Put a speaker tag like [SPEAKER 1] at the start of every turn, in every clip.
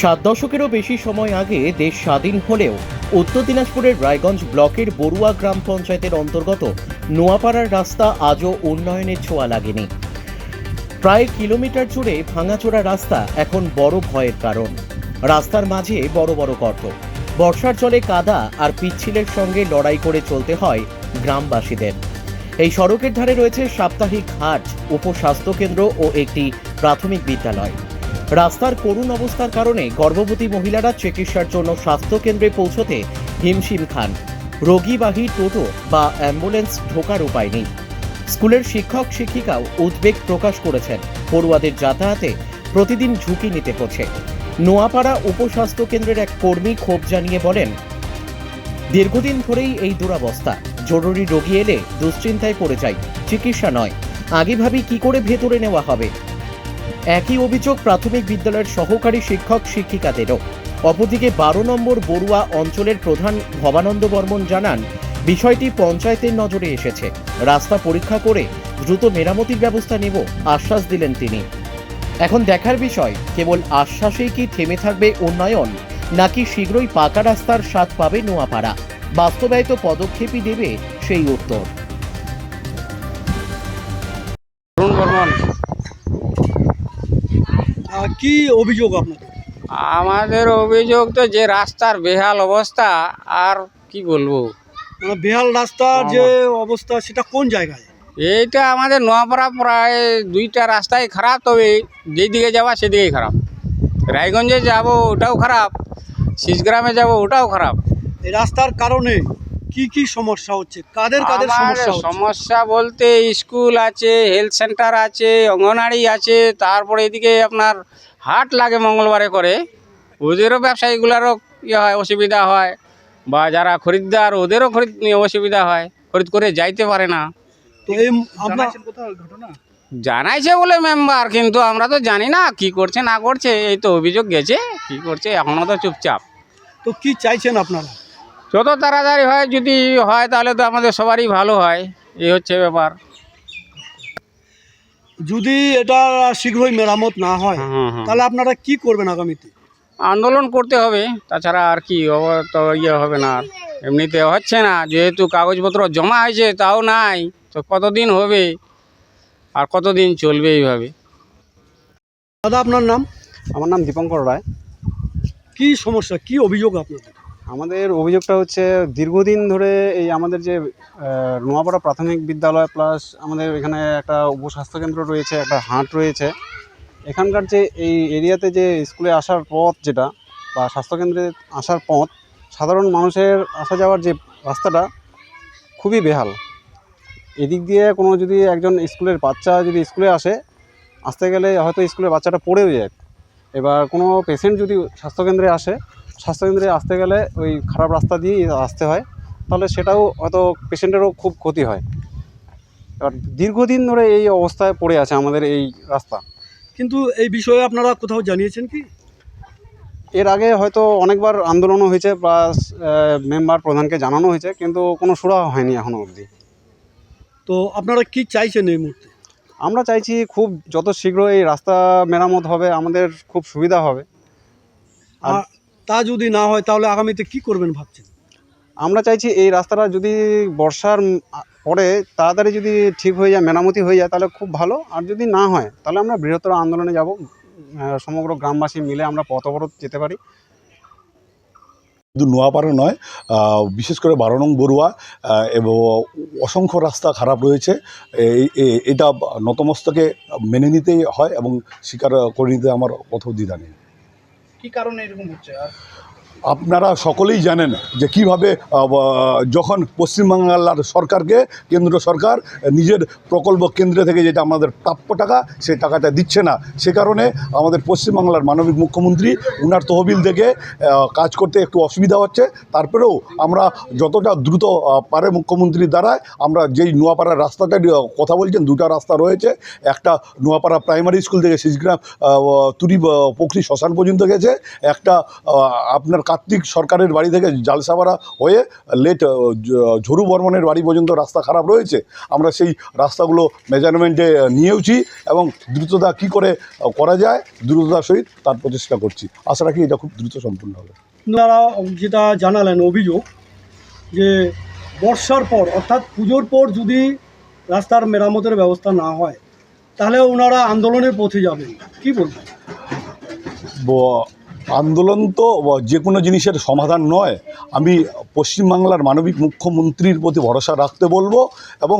[SPEAKER 1] সাত দশকেরও বেশি সময় আগে দেশ স্বাধীন হলেও উত্তর দিনাজপুরের রায়গঞ্জ ব্লকের বড়ুয়া গ্রাম পঞ্চায়েতের অন্তর্গত নোয়াপাড়ার রাস্তা আজও উন্নয়নের ছোঁয়া লাগেনি। প্রায় কিলোমিটার জুড়ে ভাঙাচোরা রাস্তা এখন বড় ভয়ের কারণ। রাস্তার মাঝে বড় বড় গর্ত। বর্ষার জলে কাদা আর পিচ্ছিলের সঙ্গে লড়াই করে চলতে হয় গ্রামবাসীদের। এই সড়কের ধারে রয়েছে সাপ্তাহিক হাট, উপস্বাস্থ্য কেন্দ্র ও একটি প্রাথমিক বিদ্যালয়। রাস্তার করুণ অবস্থার কারণে গর্ভবতী মহিলারা চিকিৎসার জন্য স্বাস্থ্য কেন্দ্রে পৌঁছতে হিমশিম খান। রোগীবাহী টোটো বা অ্যাম্বুলেন্স ঢোকার উপায় নেই। স্কুলের শিক্ষক শিক্ষিকাও উদ্বেগ প্রকাশ করেছেন। পড়ুয়াদের যাতায়াতে প্রতিদিন ঝুঁকি নিতে হচ্ছে। নোয়াপাড়া উপস্বাস্থ্য কেন্দ্রের এক কর্মী ক্ষোভ জানিয়ে বলেন, দীর্ঘদিন ধরেই এই দুরাবস্থা। জরুরি রোগী এলে দুশ্চিন্তায় পড়ে যায় চিকিৎসা নয়। আগে ভাবি কি করে ভেতরে নেওয়া হবে? একই অভিযোগ প্রাথমিক বিদ্যালয়ের সহকারী শিক্ষক শিক্ষিকাদেরও। অপরদিকে বারো নম্বর বড়ুয়া অঞ্চলের প্রধান ভবানন্দ বর্মন জানান, বিষয়টি পঞ্চায়েতের নজরে এসেছে। রাস্তা পরীক্ষা করে দ্রুত মেরামতির ব্যবস্থা নেব আশ্বাস দিলেন তিনি। এখন দেখার বিষয়, কেবল আশ্বাসেই কি থেমে থাকবে উন্নয়ন, নাকি শীঘ্রই পাকা রাস্তার স্বাদ পাবে নোয়াপাড়া? বাস্তবায়িত পদক্ষেপই দেবে সেই উত্তর।
[SPEAKER 2] কি অভিযোগ আপনাদের?
[SPEAKER 3] আমাদের অভিযোগ তো যে রাস্তার বেহাল অবস্থা আর কি বলব?
[SPEAKER 2] মানে বেহাল রাস্তার যে অবস্থা সেটা কোন জায়গায়?
[SPEAKER 3] এইটা আমাদের নোয়াপাড়া প্রায় দুইটা রাস্তাই খারাপ তবে যেদিকে যাওয়া সেদিকেই খারাপ। রায়গঞ্জে যাব ওটাও খারাপ শিসগ্রামে যাব ওটাও খারাপ।
[SPEAKER 2] এই রাস্তার কারণে কি কি সমস্যা হচ্ছে? কাদের কাদের সমস্যা
[SPEAKER 3] সমস্যা বলতে স্কুল আছে হেলথ সেন্টার আছে অঙ্গনারী আছে তারপরে এদিকে আপনার হাট লাগে মঙ্গলবারে করে। ওদেরও ব্যবসায়ীগুলারও ইয়ে হয় অসুবিধা হয়। বা যারা খরিদ্দার ওদেরও খরিদ অসুবিধা হয়। খরিদ করে যাইতে পারে না।
[SPEAKER 2] তো
[SPEAKER 3] জানাইছে বলে মেম্বার কিন্তু আমরা তো জানি না কি করছে না করছে। এই তো অভিযোগ গেছে কি করছে এখনও তো চুপচাপ।
[SPEAKER 2] তো কি চাইছেন আপনারা?
[SPEAKER 3] যত তাড়াতাড়ি হয় যদি হয় তাহলে তো আমাদের সবারই ভালো হয়। এই হচ্ছে ব্যাপার।
[SPEAKER 2] যদি এটা শীঘ্রই মেরামত না হয়
[SPEAKER 3] হুম হুম
[SPEAKER 2] তাহলে আপনারা কি করবেন আগামীতে?
[SPEAKER 3] আন্দোলন করতে হবে তাছাড়া আর কি তো ইয়ে হবে না আর। এমনিতে হচ্ছে না যেহেতু কাগজপত্র জমা হয়েছে তাও নাই তো কতদিন হবে? আর কতদিন চলবে এইভাবে?
[SPEAKER 2] দাদা আপনার নাম?
[SPEAKER 4] আমার নাম দীপঙ্কর রায়।
[SPEAKER 2] কি সমস্যা কি অভিযোগ আপনাদের?
[SPEAKER 4] আমাদের অভিযোগটা হচ্ছে দীর্ঘদিন ধরে এই আমাদের যে নোয়াপাড়া প্রাথমিক বিদ্যালয় প্লাস আমাদের এখানে একটা উপস্বাস্থ্য কেন্দ্র রয়েছে, একটা হাট রয়েছে। এখানকার যে এই এরিয়াতে যে স্কুলে আসার পথ যেটা বা স্বাস্থ্যকেন্দ্রে আসার পথ, সাধারণ মানুষের আসা যাওয়ার যে রাস্তাটা খুবই বেহাল। এদিক দিয়ে কোনো যদি একজন স্কুলের বাচ্চা যদি স্কুলে আসে, আসতে গেলে হয়তো স্কুলের বাচ্চাটা পড়েও যায়। এবার কোনো পেশেন্ট যদি স্বাস্থ্যকেন্দ্রে আসে স্বাস্থ্যকেন্দ্রে আসতে গেলে ওই খারাপ রাস্তা দিয়েই আসতে হয়। তাহলে সেটাও হয়তো পেশেন্টেরও খুব ক্ষতি হয়। এবার দীর্ঘদিন ধরে এই অবস্থায় পড়ে আছে আমাদের এই রাস্তা।
[SPEAKER 2] কিন্তু এই বিষয়ে আপনারা কোথাও জানিয়েছেন কি?
[SPEAKER 4] এর আগে হয়তো অনেকবার আন্দোলনও হয়েছে প্লাস মেম্বার প্রধানকে জানানো হয়েছে কিন্তু কোনো সুরা হয়নি এখনও অবধি।
[SPEAKER 2] তো আপনারা কি চাইছেন এই মুহূর্তে?
[SPEAKER 4] আমরা চাইছি খুব যত শীঘ্র এই রাস্তা মেরামত হবে আমাদের খুব সুবিধা হবে। আর
[SPEAKER 2] তা যদি না হয় তাহলে আগামীতে কি করবেন ভাবছেন?
[SPEAKER 4] আমরা চাইছি এই রাস্তাটা যদি বর্ষার পরে তাড়াতাড়ি যদি ঠিক হয়ে যায় মেরামতি হয়ে যায় তাহলে খুব ভালো। আর যদি না হয় তাহলে আমরা বৃহত্তর আন্দোলনে যাব। সমগ্র গ্রামবাসী মিলে আমরা পথ অবরোধ যেতে পারি।
[SPEAKER 5] শুধু নোয়াপাড়া নয় বিশেষ করে বারো নং বড়ুয়া এবং অসংখ্য রাস্তা খারাপ রয়েছে। এই- এ- এটা নতমস্তকে মেনে নিতেই হয় এবং স্বীকার করে নিতে আমার কোথাও দ্বিধা নেই।
[SPEAKER 2] কি কারণে এরকম হচ্ছে?
[SPEAKER 5] আপনারা সকলেই জানেন যে কীভাবে যখন পশ্চিমবাংলার সরকারকে, কেন্দ্র সরকার নিজের প্রকল্প কেন্দ্র থেকে যেটা আমাদের প্রাপ্য টাকা, সেই টাকাটা দিচ্ছে না। সে কারণে আমাদের পশ্চিমবাংলার মানবিক মুখ্যমন্ত্রী, উনার তহবিল থেকে কাজ করতে একটু অসুবিধা হচ্ছে। তারপরেও আমরা যতটা দ্রুত পারে মুখ্যমন্ত্রীর দ্বারায় আমরা যেই নোয়াপাড়ার রাস্তাটা কথা বলছেন, দুটা রাস্তা রয়েছে। একটা নোয়াপাড়া প্রাইমারি স্কুল থেকে শিশগ্রাম তুরি পুকুরি শ্মশান পর্যন্ত গেছে। একটা আপনার কার্তিক সরকারের বাড়ি থেকে জালসাপাড়া হয়ে লেট ঝরু বর্মনের বাড়ি পর্যন্ত রাস্তা খারাপ রয়েছে। আমরা সেই রাস্তাগুলো মেজারমেন্টে নিয়েওছি এবং দ্রুততা কি করে করা যায় দ্রুততার সহিত তার প্রচেষ্টা করছি। আশা রাখি এটা খুব দ্রুত সম্পূর্ণ হবে।
[SPEAKER 2] আপনারা যেটা জানালেন অভিযোগ যে বর্ষার পর অর্থাৎ পুজোর পর যদি রাস্তার মেরামতের ব্যবস্থা না হয় তাহলে ওনারা আন্দোলনের পথে যাবেন। কি বলবেন?
[SPEAKER 5] ব- আন্দোলন তো যে কোনো জিনিসের সমাধান নয়। আমি পশ্চিমবাংলার মানবিক মুখ্যমন্ত্রীর প্রতি ভরসা রাখতে বলব এবং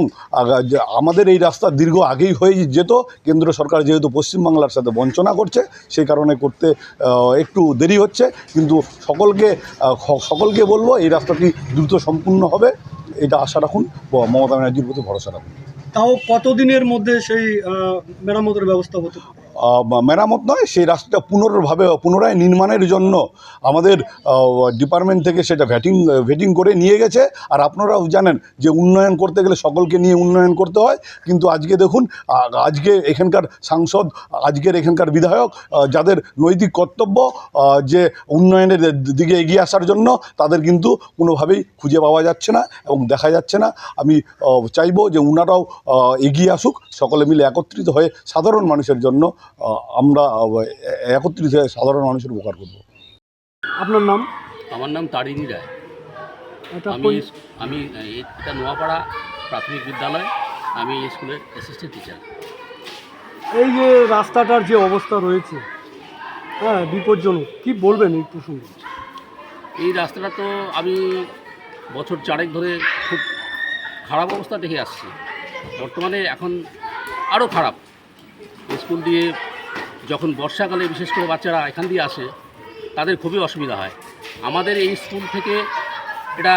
[SPEAKER 5] আমাদের এই রাস্তা দীর্ঘ আগেই হয়ে যেত। কেন্দ্র সরকার যেহেতু পশ্চিমবাংলার সাথে বঞ্চনা করছে, সেই কারণে করতে একটু দেরি হচ্ছে। কিন্তু সকলকে সকলকে বলব এই রাস্তাটি দ্রুত সম্পূর্ণ হবে। এটা আশা রাখুন। মমতা ব্যানার্জির প্রতি ভরসা রাখুন।
[SPEAKER 2] তাও কতদিনের মধ্যে সেই মেরামতের ব্যবস্থা হতে
[SPEAKER 5] মেরামত নয়, সেই রাস্তাটা পুনর্ভাবে পুনরায় নির্মাণের জন্য আমাদের ডিপার্টমেন্ট থেকে সেটা ভ্যাটিং ভেটিং করে নিয়ে গেছে। আর আপনারাও জানেন যে উন্নয়ন করতে গেলে সকলকে নিয়ে উন্নয়ন করতে হয়। কিন্তু আজকে দেখুন আজকে এখানকার সাংসদ, আজকের এখানকার বিধায়ক যাদের নৈতিক কর্তব্য যে উন্নয়নের দিকে এগিয়ে আসার জন্য, তাদের কিন্তু কোনোভাবেই খুঁজে পাওয়া যাচ্ছে না এবং দেখা যাচ্ছে না। আমি চাইব যে উনারাও এগিয়ে আসুক, সকলে মিলে একত্রিত হয়ে সাধারণ মানুষের জন্য আমরা একত্রিত হয়ে সাধারণ মানুষের উপকার করব।
[SPEAKER 2] আপনার নাম?
[SPEAKER 6] আমার নাম তারিণী রায়।
[SPEAKER 2] এটা
[SPEAKER 6] আমি আমি এটা নোয়াপাড়া প্রাথমিক বিদ্যালয়। আমি এই স্কুলের অ্যাসিস্ট্যান্ট টিচার
[SPEAKER 2] এই যে রাস্তাটার যে অবস্থা রয়েছে হ্যাঁ বিপজ্জনক। কি বলবেন এই প্রসঙ্গে
[SPEAKER 6] এই রাস্তাটা তো আমি বছর চারেক ধরে খুব খারাপ অবস্থা দেখে আসছি। বর্তমানে এখন আরও খারাপ। স্কুল দিয়ে যখন বর্ষাকালে বিশেষ করে বাচ্চারা এখান দিয়ে আসে, তাদের খুবই অসুবিধা হয়। আমাদের এই স্কুল থেকে এটা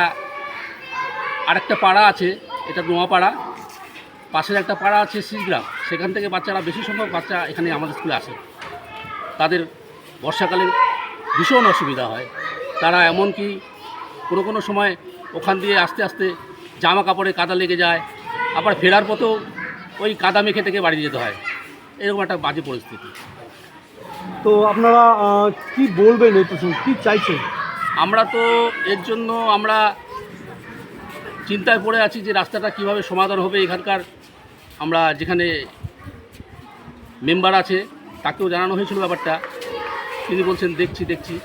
[SPEAKER 6] আরেকটা পাড়া আছে, এটা নোয়াপাড়া। পাশের একটা পাড়া আছে শিশগ্রাম সেখান থেকে বাচ্চারা বেশি সংখ্যক বাচ্চা এখানে আমাদের স্কুলে আসে। তাদের বর্ষাকালে ভীষণ অসুবিধা হয়। তারা এমনকি কোনো কোনো সময় ওখান দিয়ে আস্তে আস্তে জামা কাপড়ে কাদা লেগে যায়, আবার ফেরার পথেও ওই কাদা মেখে থেকে বাড়ি যেতে হয়। এরকম একটা বাজে পরিস্থিতি।
[SPEAKER 2] তো আপনারা কি বলবেন এই প্রসঙ্গে? কি চাইছেন?
[SPEAKER 6] আমরা তো এর জন্য আমরা চিন্তায় পড়ে আছি যে রাস্তাটা কীভাবে সমাধান হবে এখানকার। আমরা যেখানে মেম্বার আছে তাকেও জানানো হয়েছিল ব্যাপারটা। তিনি বলছেন দেখছি দেখছি।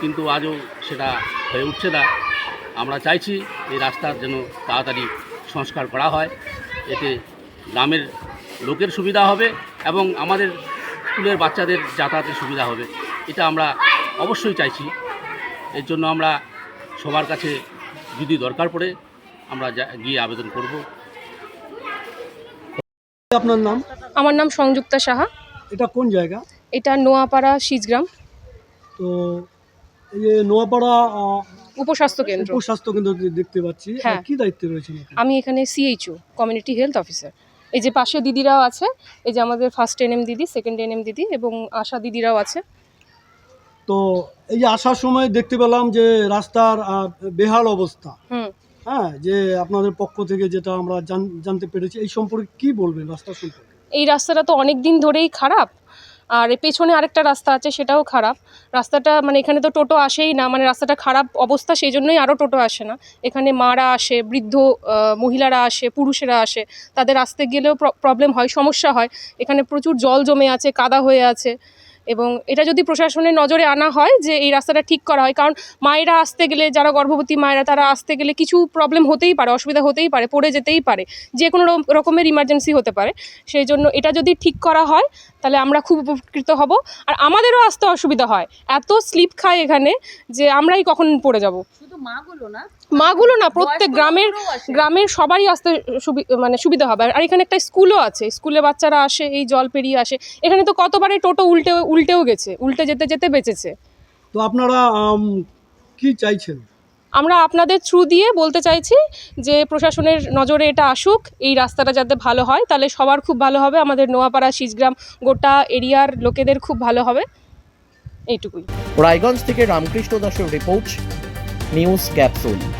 [SPEAKER 6] কিন্তু আজও সেটা হয়ে উঠছে না। আমরা চাইছি এই রাস্তার যেন তাড়াতাড়ি সংস্কার করা হয়। এতে গ্রামের লোকের সুবিধা হবে। এবং আমাদের স্কুলের বাচ্চাদের যাতায়াতের সুবিধা হবে। এটা আমরা অবশ্যই চাইছি। এর জন্য আমরা সবার কাছে যদি দরকার পড়ে আমরা গিয়ে আবেদন করব।
[SPEAKER 2] আপনার নাম?
[SPEAKER 7] আমার নাম সংযুক্তা সাহা।
[SPEAKER 2] এটা কোন জায়গা?
[SPEAKER 7] এটা নোয়াপাড়া সিজগ্রাম।
[SPEAKER 2] তো এই যে নোয়াপাড়া
[SPEAKER 7] উপস্বাস্থ্য কেন্দ্র
[SPEAKER 2] উপস্বাস্থ্য কেন্দ্র। দেখতে পাচ্ছি।
[SPEAKER 7] হ্যাঁ।
[SPEAKER 2] কি দায়িত্বে আপনি?
[SPEAKER 7] আমি এখানে সিএইচও কমিউনিটি হেলথ অফিসার এই যে পাশে দিদিরাও আছে এই যে আমাদের ফার্স্ট এনএম দিদি সেকেন্ড এনএম দিদি এবং আশা দিদিরাও আছে।
[SPEAKER 2] তো এই যে আসার সময় দেখতে পেলাম যে রাস্তার বেহাল অবস্থা। হ্যাঁ যে আপনাদের পক্ষ থেকে যেটা আমরা জান- জানতে পেরেছি এই সম্পর্কে কি বলবেন রাস্তা সম্পর্কে?
[SPEAKER 7] এই রাস্তাটা তো অনেক দিন ধরেই খারাপ। আর পেছনে আরেকটা রাস্তা আছে, সেটাও খারাপ। রাস্তাটা মানে এখানে তো টোটো আসেই না মানে রাস্তাটা খারাপ অবস্থা সেই জন্যই আরও টোটো আসে না। এখানে মারা আসে, বৃদ্ধ মহিলারা আসে, পুরুষেরা আসে, তাদের আসতে গেলেও প্রবলেম হয়, সমস্যা হয়। এখানে প্রচুর জল জমে আছে, কাদা হয়ে আছে। এবং এটা যদি প্রশাসনের নজরে আনা হয় যে এই রাস্তাটা ঠিক করা হয় কারণ মায়েরা আসতে গেলে যারা গর্ভবতী মায়েরা তারা আসতে গেলে কিছু প্রবলেম হতেই পারে অসুবিধা হতেই পারে পড়ে যেতেই পারে যে কোনো রকম- রকমের ইমার্জেন্সি হতে পারে। সেই জন্য এটা যদি ঠিক করা হয় তাহলে আমরা খুব উপকৃত হব। আর আমাদেরও আসতে অসুবিধা হয়। এত স্লিপ খায় এখানে যে আমরাই কখন পড়ে যাব।
[SPEAKER 8] মাগুলো না?
[SPEAKER 7] মাগুলো না প্রত্যেক গ্রামের গ্রামের সবারই আসতে মানে সুবিধা হবে। আর এখানে একটা স্কুলও আছে। স্কুলে বাচ্চারা আসে এই জল পেরিয়ে আসে। এখানে তো কতবারই টোটো উল্টে উল্টেও গেছে উল্টে যেতে যেতে বেঁচেছে।
[SPEAKER 2] তো আপনারা কি চাইছেন?
[SPEAKER 7] আমরা আপনাদের থ্রু দিয়ে বলতে চাইছি যে প্রশাসনের নজরে এটা আসুক এই রাস্তাটা যাতে ভালো হয় তাহলে সবার খুব ভালো হবে আমাদের নোয়াপাড়া শিসগ্রাম গোটা এরিয়ার লোকেদের খুব ভালো হবে। এইটুকুই।
[SPEAKER 1] রায়গঞ্জ থেকে রামকৃষ্ণ দাসের রিপোর্ট নিউজ ক্যাপসুল।